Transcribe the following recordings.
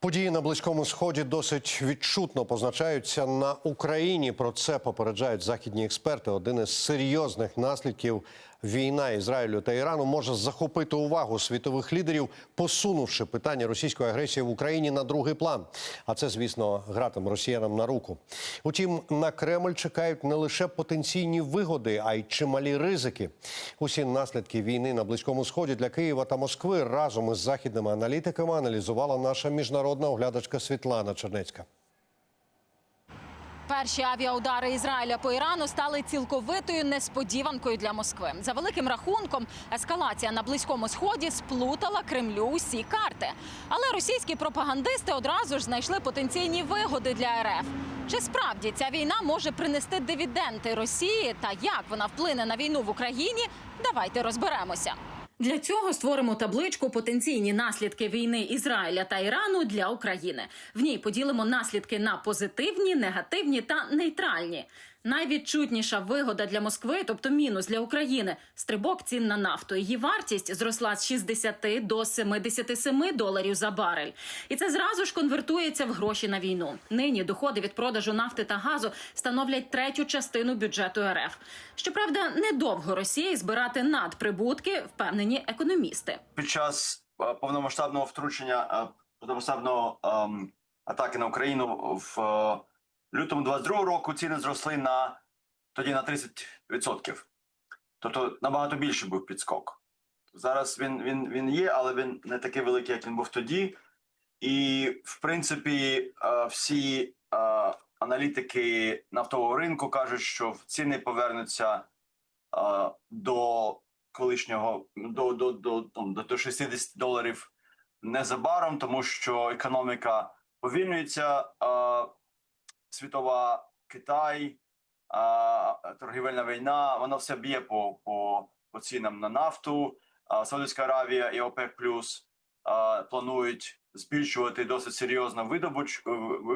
Події на близькому сході досить відчутно позначаються на Україні. Про це попереджають західні експерти. Один із серйозних наслідків війна Ізраїлю та Ірану може захопити увагу світових лідерів, посунувши питання російської агресії в Україні на другий план. А це, звісно, гратиме росіянам на руку. Утім, на Кремль чекають не лише потенційні вигоди, а й чималі ризики. Усі наслідки війни на близькому сході для Києва та Москви разом із західними аналітиками аналізувала наша міжнародна оглядачка Світлана Чернецька. Перші авіаудари Ізраїля по Ірану стали цілковитою несподіванкою для Москви. За великим рахунком, ескалація на близькому сході сплутала Кремлю усі карти. Але російські пропагандисти одразу ж знайшли потенційні вигоди для РФ. Чи справді ця війна може принести дивіденди Росії та як вона вплине на війну в Україні? Давайте розберемося. Для цього створимо табличку потенційні наслідки війни Ізраїля та Ірану для України. В ній поділимо наслідки на позитивні, негативні та нейтральні. Найвідчутніша вигода для Москви, тобто мінус для України, стрибок цін на нафту. Її вартість зросла з 60 до 77 доларів за барель. І це зразу ж конвертується в гроші на війну. Нині доходи від продажу нафти та газу становлять третю частину бюджету РФ. Щоправда, недовго Росії збирати надприбутки, впевнені економісти. під час е, повномасштабного втручення е, повномасштабного ем, атаки на Україну в е, лютому 22 року ціни зросли на тоді на 30%. Тобто набагато більше був підскок. Зараз він, він, він є, але він не такий великий, як він був тоді. І, в принципі, е, всі е, аналітики нафтового ринку кажуть, що ціни повернуться е, до колишнього до, до, до, до 60 доларів незабаром, тому що економіка повільнюється, світова Китай, а, торгівельна війна, вона все б'є по, по, по цінам на нафту. А, Саудівська Аравія і ОПЕК Плюс планують збільшувати досить серйозно видобуч,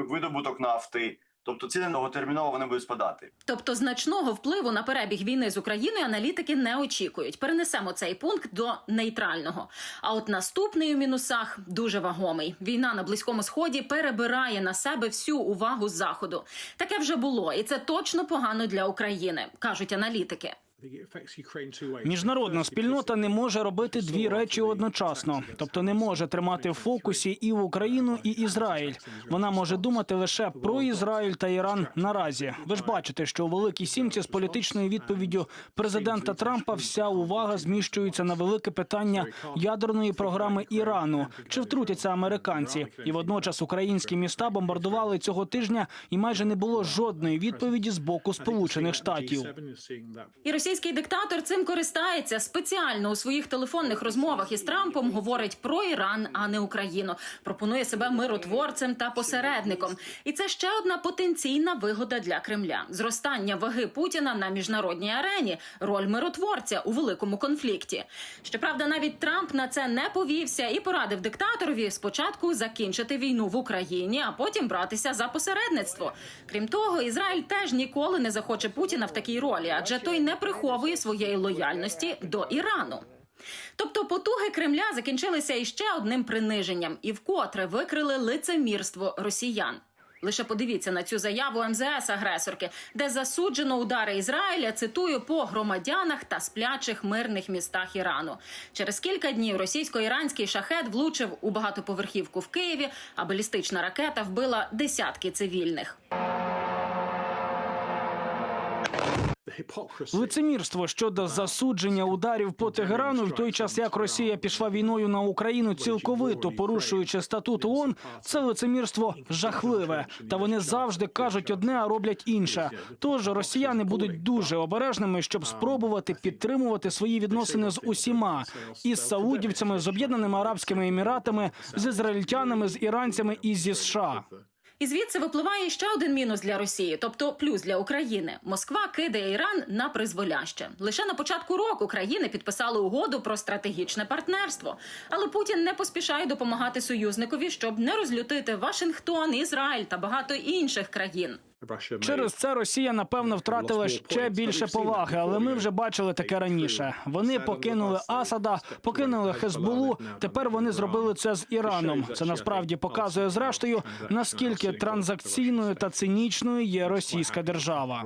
видобуток нафти. Тобто ціни довготерміново вони будуть спадати. Тобто значного впливу на перебіг війни з Україною аналітики не очікують. Перенесемо цей пункт до нейтрального. А от наступний у мінусах дуже вагомий. Війна на близькому сході перебирає на себе всю увагу заходу. Таке вже було, і це точно погано для України, кажуть аналітики. Міжнародна спільнота не може робити дві речі одночасно, тобто не може тримати в фокусі і Україну, і Ізраїль. Вона може думати лише про Ізраїль та Іран наразі. Ви ж бачите, що у великій сімці з політичною відповіддю президента Трампа вся увага зміщується на велике питання ядерної програми Ірану. Чи втрутяться американці? І водночас українські міста бомбардували цього тижня, і майже не було жодної відповіді з боку Сполучених Штатів. І російський диктатор цим користається спеціально у своїх телефонних розмовах із Трампом. Говорить про Іран, а не Україну. Пропонує себе миротворцем та посередником. І це ще одна потенційна вигода для Кремля: зростання ваги Путіна на міжнародній арені, роль миротворця у великому конфлікті. Щоправда, навіть Трамп на це не повівся і порадив диктаторові спочатку закінчити війну в Україні, а потім братися за посередництво. Крім того, Ізраїль теж ніколи не захоче Путіна в такій ролі, адже той не приховує своєї лояльності до Ірану. Тобто потуги Кремля закінчилися іще одним приниженням і вкотре викрили лицемірство росіян. Лише подивіться на цю заяву МЗС агресорки, де засуджено удари Ізраїля. Цитую по громадянах та сплячих мирних містах Ірану. Через кілька днів російсько-іранський шахет влучив у багатоповерхівку в Києві, а балістична ракета вбила десятки цивільних. Лицемірство щодо засудження ударів по Тегерану, в той час як Росія пішла війною на Україну цілковито порушуючи статут ООН, це лицемірство жахливе. Та вони завжди кажуть одне, а роблять інше. Тож росіяни будуть дуже обережними, щоб спробувати підтримувати свої відносини з усіма. із саудівцями, з об'єднаними арабськими еміратами, з ізраїльтянами, з іранцями і зі США. І звідси випливає ще один мінус для Росії, тобто плюс для України. Москва кидає Іран на призволяще. Лише на початку року країни підписали угоду про стратегічне партнерство. Але Путін не поспішає допомагати союзникові, щоб не розлютити Вашингтон, Ізраїль та багато інших країн. Через це Росія напевно втратила ще більше поваги, але ми вже бачили таке раніше. Вони покинули Асада, покинули Хезбулу. Тепер вони зробили це з Іраном. Це насправді показує зрештою наскільки транзакційною та цинічною є російська держава.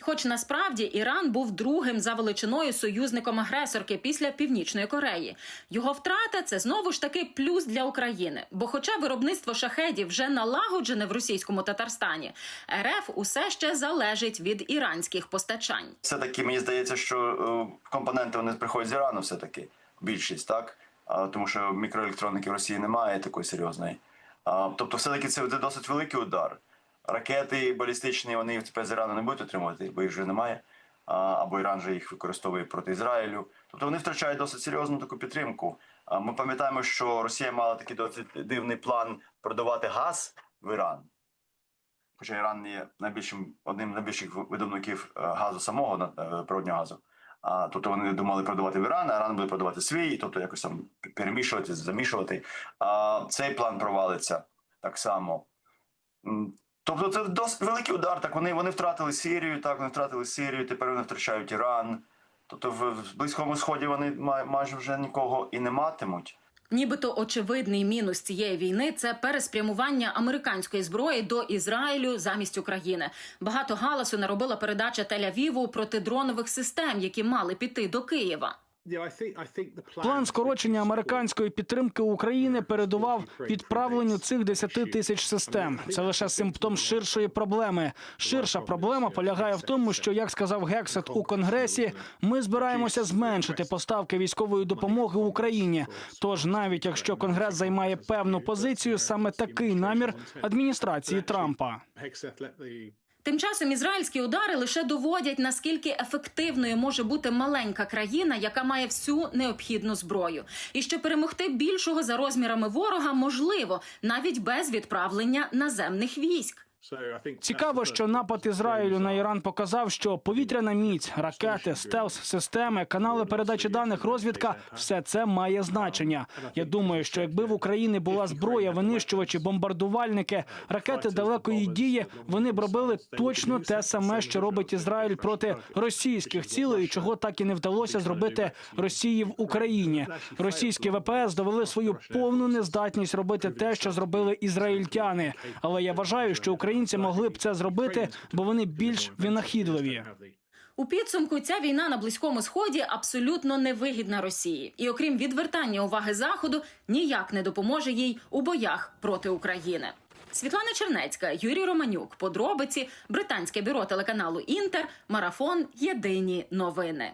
Хоч насправді Іран був другим за величиною союзником агресорки після Північної Кореї. Його втрата це знову ж таки плюс для України. Бо, хоча виробництво шахедів вже налагоджене в російському Татарстані, РФ усе ще залежить від іранських постачань. все таки мені здається, що е, компоненти вони приходять з Ірану, все таки більшість, так тому що мікроелектроніки в Росії немає такої серйозної. Тобто, все таки це досить великий удар. Ракети балістичні вони тепер з Ірану не будуть отримувати, бо їх вже немає. Або Іран же їх використовує проти Ізраїлю. Тобто вони втрачають досить серйозну таку підтримку. Ми пам'ятаємо, що Росія мала такий досить дивний план продавати газ в Іран. Хоча Іран є найбільшим одним з найбільших видобників е, газу самого е, природнього газу. А тобто вони думали продавати в Іран, а Іран буде продавати свій, тобто якось там перемішувати, замішувати. А цей план провалиться так само. Тобто це досить великий удар. Так вони, вони втратили Сирію, так вони втратили Сирію, тепер вони втрачають Іран. Тобто в, Близькому Сході вони май- майже вже нікого і не матимуть. Нібито очевидний мінус цієї війни це переспрямування американської зброї до Ізраїлю замість України. Багато галасу наробила передача Тель-Авіву протидронових систем, які мали піти до Києва. План скорочення американської підтримки України передував відправленню цих 10 тисяч систем. Це лише симптом ширшої проблеми. Ширша проблема полягає в тому, що як сказав Гексет у конгресі, ми збираємося зменшити поставки військової допомоги Україні. Тож, навіть якщо конгрес займає певну позицію, саме такий намір адміністрації Трампа. Тим часом ізраїльські удари лише доводять наскільки ефективною може бути маленька країна, яка має всю необхідну зброю, і що перемогти більшого за розмірами ворога можливо навіть без відправлення наземних військ. Цікаво, що напад Ізраїлю на Іран показав, що повітряна міць, ракети, стелс, системи, канали передачі даних, розвідка все це має значення. Я думаю, що якби в Україні була зброя, винищувачі, бомбардувальники, ракети далекої дії, вони б робили точно те саме, що робить Ізраїль проти російських цілей, і чого так і не вдалося зробити Росії в Україні. Російські ВПС довели свою повну нездатність робити те, що зробили ізраїльтяни. Але я вважаю, що українці могли б це зробити, бо вони більш винахідливі. У підсумку ця війна на близькому сході абсолютно невигідна Росії, і окрім відвертання уваги заходу, ніяк не допоможе їй у боях проти України. Світлана Чернецька, Юрій Романюк. Подробиці британське бюро телеканалу Інтер. Марафон. Єдині новини.